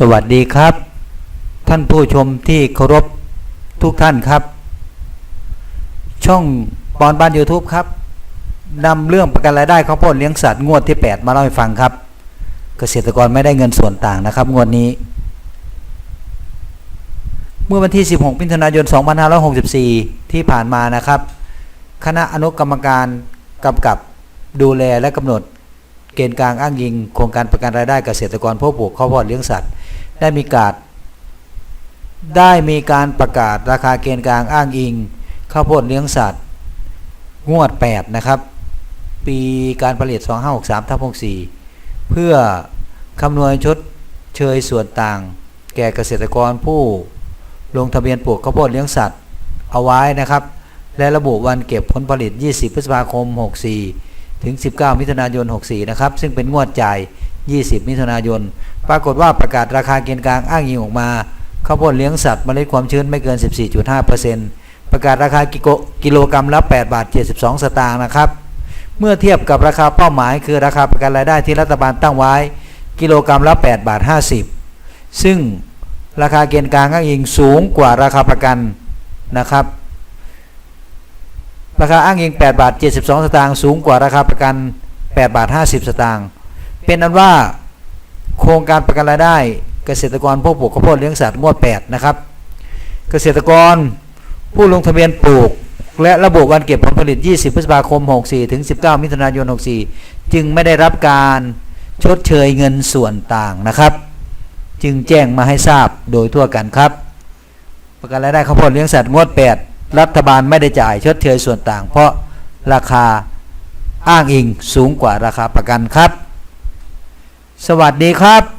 สวัสดีครับ ท่านผู้ชมที่เคารพทุกท่านครับ ช่องปอนบ้าน YouTube ครับนำเรื่องประกันรายได้ข้าวโพดเลี้ยงสัตว์งวดที่ 8 มาเล่าให้ฟังครับ เกษตรกรไม่ได้เงินส่วนต่างนะครับ งวดนี้ เมื่อวันที่ 16 มิถุนายน 2564 ที่ผ่านมานะครับ คณะอนุกรรมการกำกับดูแลและกำหนดเกณฑ์กลางอ้างอิงโครงการประกันรายได้เกษตรกรผู้ปลูกข้าวโพดเลี้ยงสัตว์ ได้มีการได้มีการประกาศราคาเกณฑ์กลางอ้างอิงข้าวโพดเลี้ยงสัตว์ งวด 8 นะครับ ปีการผลิต 2563ทับ64 เพื่อคำนวณชดเชยส่วนต่าง แก่เกษตรกรผู้ลงทะเบียนปลูกข้าวโพดเลี้ยงสัตว์ เอาไว้นะครับ และระบุวันเก็บผลผลิต 20 พฤษภาคม 64 ถึง 19 มิถุนายน 64 นะครับ ซึ่งเป็นงวดจ่าย 20 มิถุนายน ปรากฏว่าประกาศราคาเกณฑ์กลางอ้างอิงออกมาข้าวโพดเลี้ยงสัตว์เมล็ดความชื้นไม่เกิน 14.5%ประกาศราคากิโกกิโลกรัมละ8บาท72 สตางค์นะครับ เมื่อเทียบกับราคาเป้าหมาย คือราคาประกันรายได้ที่รัฐบาลตั้งไว้ กิโลกรัมละ8บาท50 ซึ่งราคาเกณฑ์กลางอ้างอิงสูงกว่าราคาประกันนะครับราคาอ้างอิง8บาท72 สตางค์สูงกว่าราคาประกัน8บาท50 สตางค์ เป็นอันว่าโครงการประกันรายได้ เกษตรกรผู้ปลูกข้าวโพดเลี้ยงสัตว์งวด8นะครับ เกษตรกรผู้ลงทะเบียนปลูก และระบุวันเก็บผลผลิต 20 พฤษภาคม 64 ถึง 19 มิถุนายน 64 จึงไม่ได้รับการชดเชยเงินส่วนต่างนะครับ จึงแจ้งมาให้ทราบโดยทั่วกันครับ ประกันรายได้ข้าวโพดเลี้ยงสัตว์งวด 8 รัฐบาลไม่ได้จ่ายชดเชยส่วนต่าง เพราะราคาอ้างอิงสูงกว่าราคาประกันครับ สวัสดีครับ